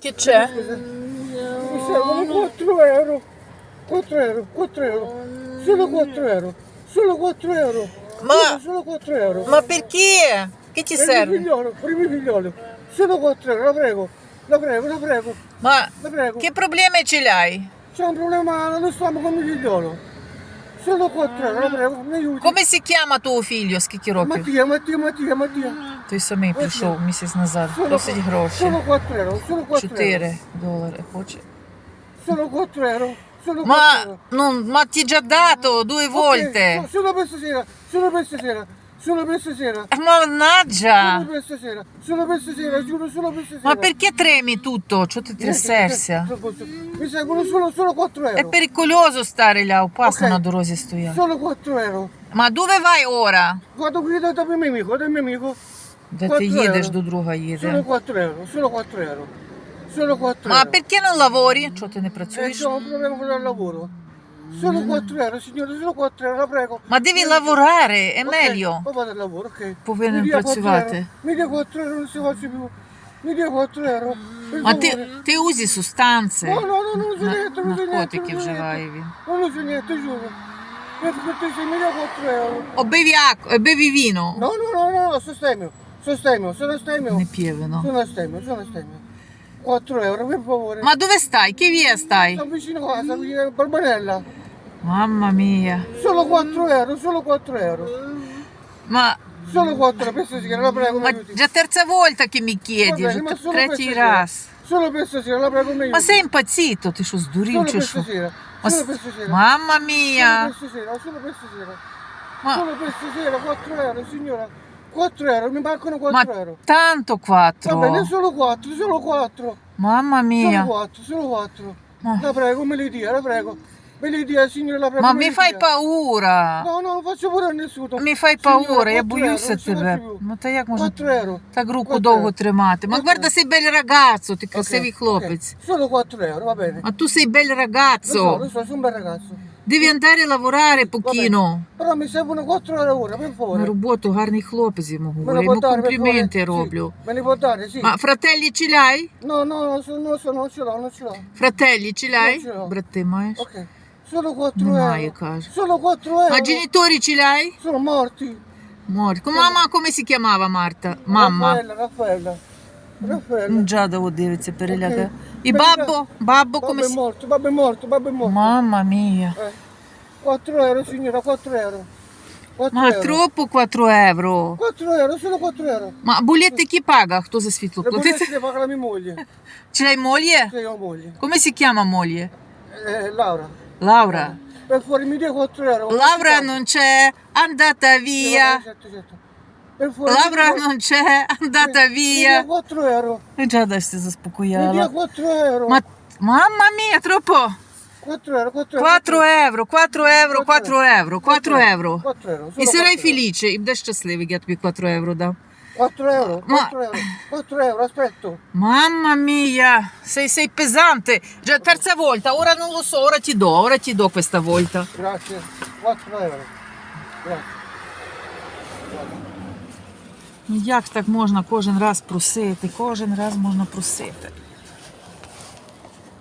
Che c'è? Mi servono 4 euro. 4 euro, 4 euro. Solo 4 euro. Solo 4 euro. Ma- Solo 4 euro. Ma perché? Che ti Per il serve? figliolo, per il figliolo. Solo 4 euro, la prego. La prego, la prego, Ma la prego. che problemi ce l'hai? C'è un problema allo stomaco con mio figliolo. 4 euro, la mi aiuti. Come si chiama tuo figlio? Скільки років? Матія, Матія, Матія, Матія. Той самий прийшов місяць назад. Просить гроші. solo 4 sono solo 4 euro. 4 долари хоче. Solo 4 euro. Solo 4 Ma, euro. non ma ti già dato due volte. Sono per stasera, solo per stasera, solo per stasera. Eh, Mannaggia! Solo per stasera, solo per stasera, giuro solo per stasera. Ma perché tremi tutto? Чого ти трясешся? Mi servono solo, solo 4 euro. È pericoloso stare là, опасно Ok. на дорозі стояти. Solo 4 euro. Ma dove vai ora? Vado qui da, da mio amico, da mio amico. Де ти Quattro їдеш, euro. до друга Solo їде. 4 euro, solo 4 euro. Solo 4 Ma perché non lavori? Чого ти не Eh, працюєш? c'ho un problema con il lavoro. Solo 4 euro, signore, solo 4 euro, la prego. Ma devi lavorare, è Ok, meglio. Poi vado al lavoro, ok. Повинен Mi dia 4 працювати. euro. Mi dia 4 euro, non si faccia più. Mi dia 4 euro. Per Ma favore. ти, ти узі сустанці. No, no, no, non uso На- niente, non uso niente. наркотики non uso вживає niente. він. Non uso niente, giuro. Niente, per te sei mi dia 4 euro. О, bevi acqua, bevi vino. No, no, no, no, sostegno. Sostegno, sono stemio. Не п'є вино. Sono stemio, sono stemio. 4 euro, per favore. Ma dove stai? Che via stai? Sto vicino a casa, vicino a Barbanella. Mamma mia. Solo 4 euro, solo 4 euro. Ma, Solo 4 euro, per stasera, la prego, mi ma aiuti. già terza volta che mi Va chiedi, bene, già ma tre- solo per третій stasera. раз. Solo per stasera, la prego, mi aiuti. Ma sei impazzito? Ти що, здурів Solo чи per що? stasera, Ma solo s- per stasera. Mamma Solo mia. per stasera, solo per stasera. Ma, Solo per stasera, 4 euro, signora. 4 euro, mi mancano 4 ma euro. tanto Va bene, quattro. solo 4, solo 4. Mamma Solo mia. 4, solo 4. Ma, La prego, me li dia, la prego. Me signora, la ma mi fai paura. No, no, non faccio paura a nessuno. Mi fai Signora, paura, я 4 боюся euro, non si тебе. faccia più. Ну та як можна 4 euro. так руку Quattro довго euro. тримати? Ma Quattro guarda, sei bel ragazzo, ti Ok, красивий ok. хлопець. Solo 4 euro, va bene. Ma tu sei bel Lo so, ragazzo. lo so, sono un bel ragazzo. Devi andare a lavorare Va pochino. Però mi servono 4 euro ora, per На favore. роботу гарний хлопець йому Me говорю. lo può Йому dare, per компліменти favore? роблю. Sì, Me li può dare, sì. Ma fratelli ce l'hai? No, no, so- non so, non ce l'ho, non ce l'ho. Fratelli ce l'hai? Ce l'ho. Брати маєш? Ok. Solo 4 Немає, euro. каже. Solo 4 euro. Ma genitori ce l'hai? Sono morti. Morto. Mamma come si chiamava Marta? Mamma. Raffaella, Raffaella. Raffaella. Джада от дивиться, переляка. Ok. І Beh, бабо, бабо Babbo come è si... morto, babbo è morto, babbo è morto. Mamma mia. Eh. 4 euro signora, 4 euro. 4 Ma euro. troppo 4 euro. 4 euro, solo 4 euro. Ma bollette chi paga? Хто за світло Le платить? bollette le paga la mia moglie. Ce l'hai moglie? Se io ho moglie. Come si chiama moglie? Eh, Laura. Laura. Per fuori mi dia 4 euro. Laura non c'è, andata via. Certo, certo. Per fuori Laura mi non c'è, andata via. 4 euro. І Джада ж це Mi dia заспокояла. 4 euro. Ma mamma mia, troppo. 4 euro, 4 euro. 4 euro, 4 euro, 4 euro, 4 euro. 4 euro. І solo sarai 4 euro. felice, і будеш щасливий, я тобі 4 euro дам. 4 euro, Ma- euro, 4 euro, aspetto. Mamma mia, sei, sei pesante. Già terza volta, ora non lo so, ora ti do, ora ti do questa volta. Grazie. 4 euro. Grazie. Ну як так можна кожен раз просити? Кожен раз можна просити.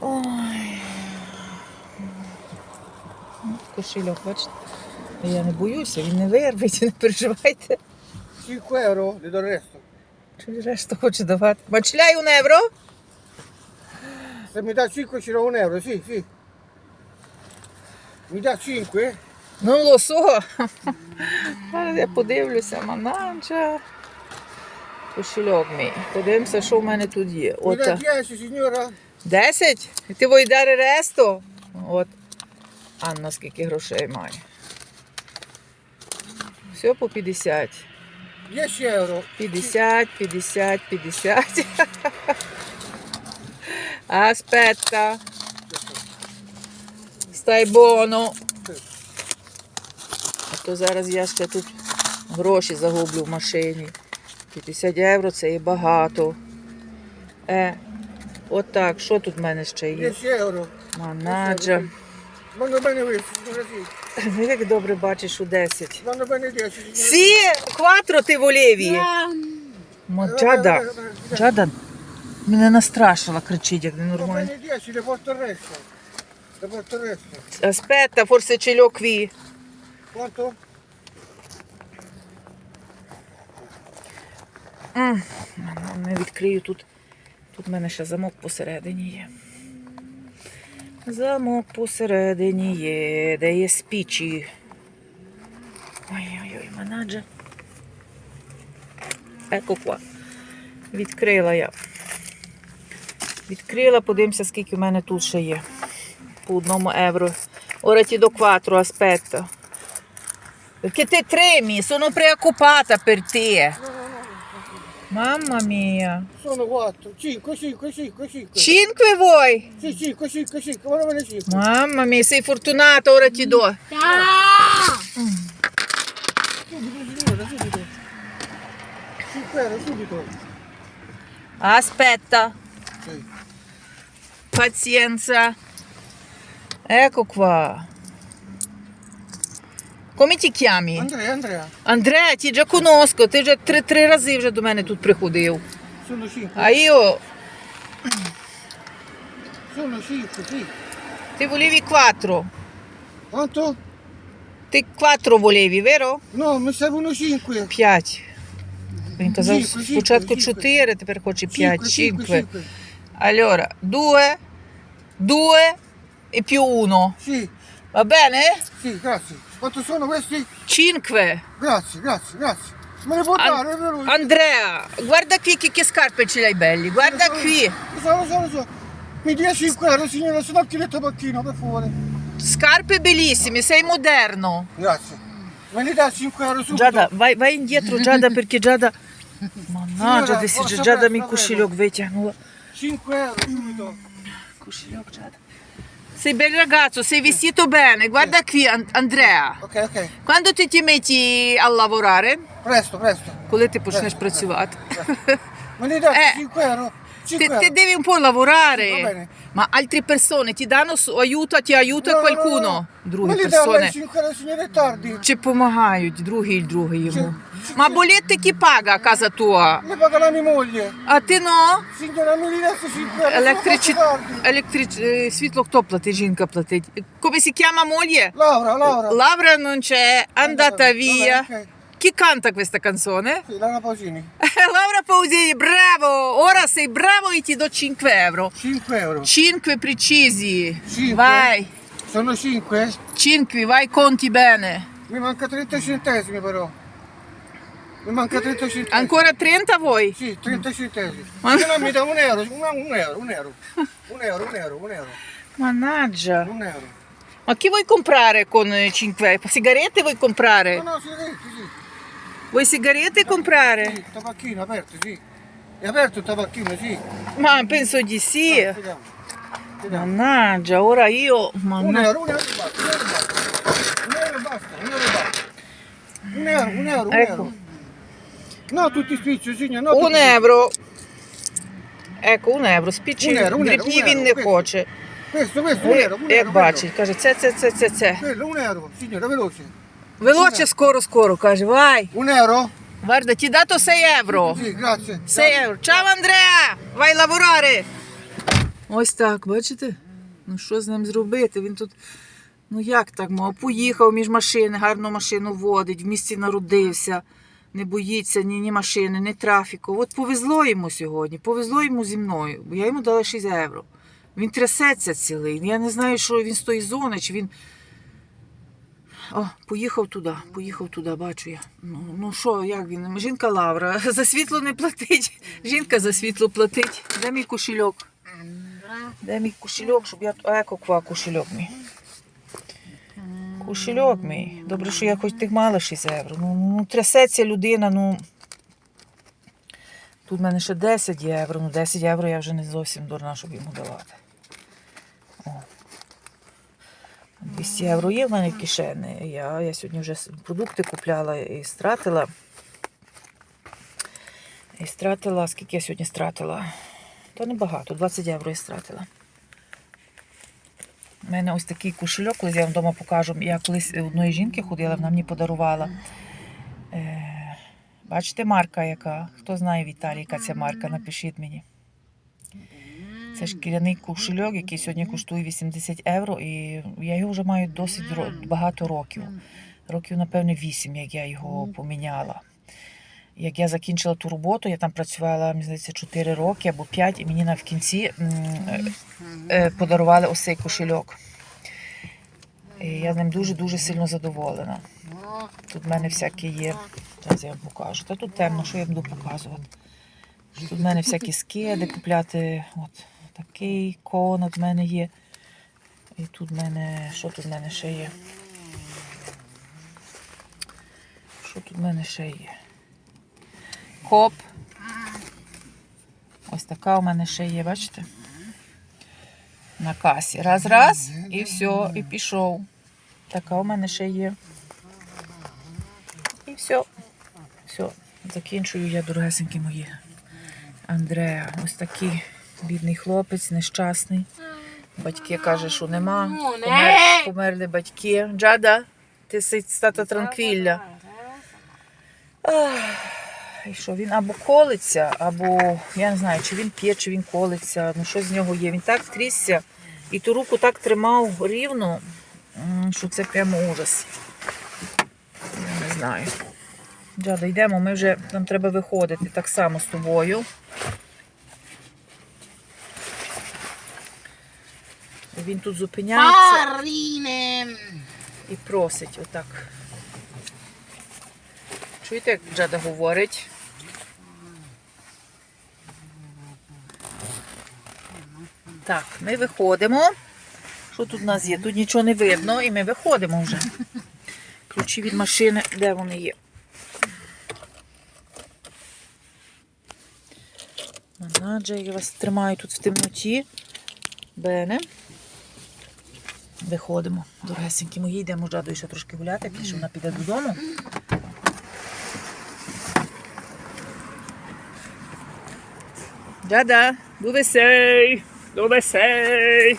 Ой. Ну, Кошельок, бачите? Я не боюся, він не вирветься, не переживайте. 5 euro, le do il resto. Чи решту хоче давати? Бачляй un euro? Se mi dà 5 ci do un euro, sì, sì. Mi dà 5? Ну, лосо. Зараз я подивлюся, манаджа. Кошельок мій. Подивимося, що в мене тут є. Mi От. dà 10 signora? 10? І ти вийдеш ресту? От. Анна скільки грошей має. Все по 50. 10 euro. 50, 50, 50. Aspetta. Stai buono. А то зараз я ще тут гроші загублю в машині. 50 євро це і багато. Е, отак, що тут в мене ще є? 10 euro. Манаджа. Vanno bene questi. Як добре бачиш у 10. Vanno bene 10. Сі, кватро ти волєві. Мо Джада. Джада. Мене настрашила, кричить, як ненормально. 10, il resto. Le porto il resto. Aspetta, forse ce l'ho qui. Quanto? Не відкрию тут. Тут в мене ще замок посередині є. Замок посередині є, де є спічі. Ой-ой-ой, манаджа. Еко qua. Відкрила я. Відкрила, подивимося, скільки в мене тут ще є. По одному евро. Ti do 4, aspetta. Perché te tremi, sono preoccupata per te. Mamma mia. Sono 4, 5, 5, 5, 5. 5 vuoi? Sì, 5, 5, 5, guarda bene 5. Mamma mia, sei fortunata, ora ti do. Subito, signora, subito. 5 euro, subito. Aspetta, Sì. pazienza. Ecco qua. Come ti chiami? Andrea, Andrea, Andrea, ti già conosco, ти вже три, три рази вже до мене тут приходив. sono 5. А io, Sono 5, sì. ти volevi 4. Quanto? Ти 4 volevi, vero? No, mi servono 5. 5. Він казав Cinque, cinque, спочатку cinque. 4, тепер хоче 5. 5, 5. Allora, 2, 2 e più 1. Sì, Va bene? Sì, grazie. Quanto sono questi? Cinque. Grazie, grazie, grazie. Me ne può dare, An- Andrea, guarda qui che, che scarpe ce l'hai belli, guarda sono, qui. Sono, sono, sono. Mi dia 5 euro signora, se no chiedo il tabacchino, per favore. Scarpe bellissime, sei moderno. Grazie. Me ne dà 5 euro subito. Giada, vai, vai indietro Giada perché Giada... Mannaggia, signora, desi, Giada mi cusciliok vetiahnulla. 5 euro subito. Cusciliok Giada. Sei bel ragazzo, sei vestito bene. Guarda qui, An- Andrea. Ok, ok. Quando ti, ti metti a lavorare? Presto, presto. Коли ти почнеш Presto, працювати? Me ne dà Eh. 5 euro. 5 Ti, ti devi un po' Sì, lavorare. bene. Ma altre persone ti danno aiuto, ti aiuta No, no, qualcuno? no, no. Другі Me ne persone lei 5 euro, signore, è tardi. чи допомагають другі й другі йому. Sì, sì, Ma sì. bolette chi paga a casa tua? Mi paga la mia moglie. А ти no? Signora, mi ridassi 5 euro. Електричі... sono troppo tardi. Електрич... е, Світло хто платить? Жінка платить. Come si chiama moglie? Laura, Laura. Laura non c'è, è andata via. Chi canta questa canzone? Sì, Laura Pausini. Laura Pausini, bravo! Ora sei bravo e ti do 5 euro. 5 euro. 5 precisi. Cinque? Vai. Sono 5? 5, vai, conti bene. Mi manca 30 centesimi però. Mi manca 30 centesimi. Ancora 30 vuoi? Sì, 30 centesimi. Ma- no mi dà un euro, un, un euro, un euro. Un euro, un euro, un euro. Mannaggia. Un euro. Ma che vuoi comprare con 5? Sigarette vuoi No, comprare? no, sigarette, sì. Vuoi sigarette comprare? Sì, tabacchino aperto, sì. È aperto il tabacchino, sì. Ma penso di sì. Vediamo. Vediamo. Mannaggia, ora io... Un euro, un euro e basta, un euro e basta. Un euro e basta, un euro e basta. Un euro, un euro, un Ecco. euro. No, tutti spicci, signor, no, Un euro. Ecco, un euro. Спічі Un euro, un euro, дрібні un він euro, не questo. хоче. Questo, questo, un euro, un euro. Як quello. бачить, каже, це, це, це, це, це. Quello, un euro, signora, veloce. Велоче скоро, скоро, каже, vai. Un euro? Guarda, ti ho dato 6 euro. Sì, grazie. 6 євро. Чао, Андреа! Vai lavorare! Ось так, бачите? Ну що з ним зробити? Він тут, ну як так, мов, поїхав між машини, гарну машину водить, в місті народився, не боїться ні, ні машини, ні трафіку. От повезло йому сьогодні, повезло йому зі мною, бо я йому дала 6 євро. Він трясеться цілий. Я не знаю, що він з тої зони, чи він. О, поїхав туди, поїхав туди, бачу я. Ну, ну що, як він? Жінка Лавра, за світло не платить. Жінка за світло платить. Де мій кошельок? Де мій кошельок, щоб я. Еко ква кошельок мій. Кошельок мій. Добре, що я хоч тих мала 6 євро. Ну, ну трясеться людина, ну. Тут в мене ще 10 євро. Ну 10 євро я вже не зовсім дурна, щоб йому давати. О. 200 євро є в мене в кишені. Я, я сьогодні вже продукти купляла і стратила. І стратила, скільки я сьогодні стратила? Та небагато, 20 євро я стратила. У мене ось такий кошельок, колись я вам вдома покажу. Я колись одної жінки ходила, вона мені подарувала. Е, бачите, марка яка? Хто знає в Італії, яка ця марка? Напишіть мені. Це шкіряний кошельок, який сьогодні коштує 80 євро, і я його вже маю досить багато років. Років, напевне, 8, як я його поміняла. Як я закінчила ту роботу, я там працювала, мені здається, 4 роки або 5, і мені на в кінці е, е, подарували ось цей кошельок. І я з ним дуже-дуже сильно задоволена. Тут в мене всякі є. Зараз я вам покажу. Та тут темно, що я буду показувати. Тут в мене всякі скиди купляти. От такий конат в мене є. І тут в мене. Що тут в мене ще є? Що тут в мене ще є? Коп. Ось така у мене ще є, бачите? На касі. Раз, раз, і все, і пішов. Така у мене ще є. І все. Все. Закінчую я, дорогесенькі мої. Андреа, ось такий бідний хлопець, нещасний. Батьки каже, що нема. Помер, померли батьки. Джада, ти стата транквілля. І що він або колиться, або я не знаю, чи він п'є, чи він колиться, ну що з нього є. Він так трісся і ту руку так тримав рівно, що це прямо ужас. Я не знаю. Джада, йдемо, ми вже нам треба виходити так само з тобою. Він тут зупиняється Парінем. і просить отак. Чуєте, як Джада говорить? Так, ми виходимо. Що тут у нас є? Тут нічого не видно, і ми виходимо вже. Ключі від машини, де вони є? Манаджа, я вас тримаю тут в темноті. Бене. Виходимо. Дорогесенькі мої, йдемо з Джадою ще трошки гуляти, якщо вона піде додому. Джада, до весей, до весей.